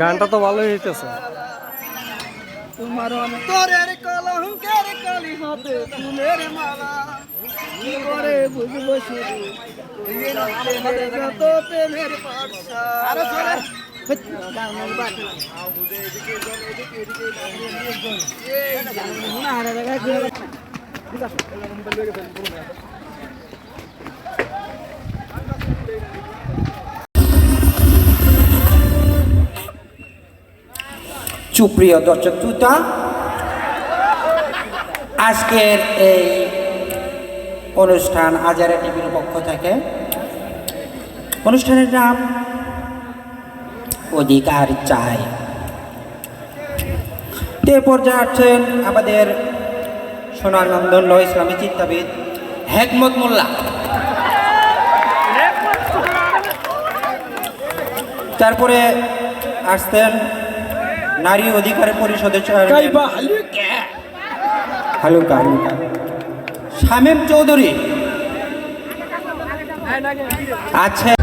গানটা তো ভালোই হইতেছে। তোমার অন্তরের কলঙ্কের কালি হাতে ফুলের মালা। কি করে বুঝব শুধু? প্রেমের যত প্রেমের পাঠশালা সুপ্রিয় দর্শক শ্রোতা, আজকের এই অনুষ্ঠান আজারা টিভির পক্ষ থেকে, অনুষ্ঠানের নাম অধিকার চাই। তে পর্যায়ে আছেন আমাদের সোনানন্দন ইসলামী চিন্তাবিদ হেকমত মোল্লা। তারপরে আসতেন নারী অধিকার পরিষদের চেয়ারম্যান হালুকা হালুকা শামীম চৌধুরী। আছে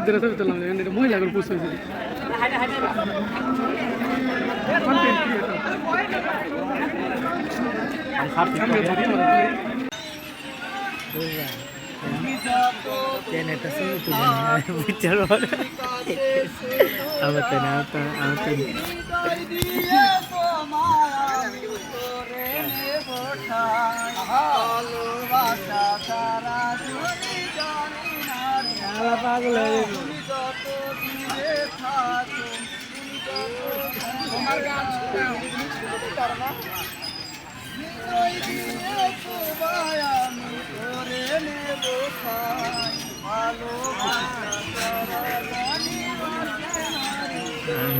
পানি ধরে ছবি তুললাম এটা মহিলাগুলো পুষ হয়েছে আমার তো না আমার তো হৃদয় দিয়ে না রে।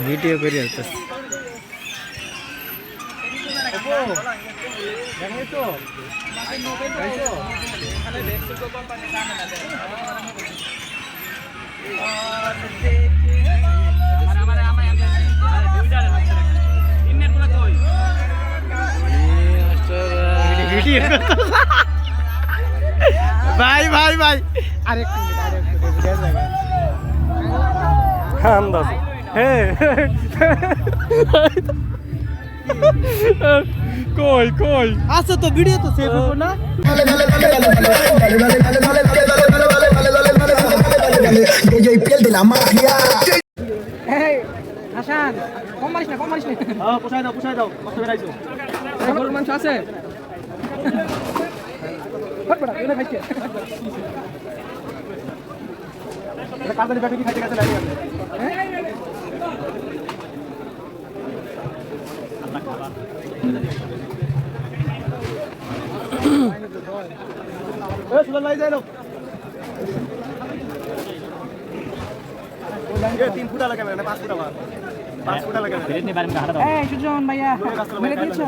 ভিডিও করে আসতেছে ভাই ভাই ভাই আন্দাজ হ্যাঁ কই কই আচ্ছা তো ভিডিও তো সেভ হব না হাসান কম মারিস না কম মারিস না। পোষাই দাও পোষাই দাও কষ্ট বেড়াইছো। গরুর মাংস আছে। কাজের ব্যাগে কি খাইতে গেছে লাগে সুন্দর লাই যাই তিন ফুটা লাগে না পাঁচ ফুটা পাঁচ ফুটা লাগে এই, সুজন ভাইয়া, মেরে দিয়েছ?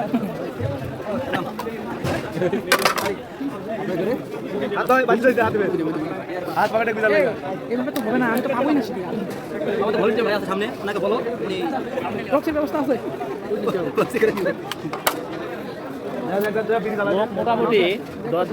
আছে সামনে ওনাকে বলো ব্যবস্থা আছে? মোটামুটি দশ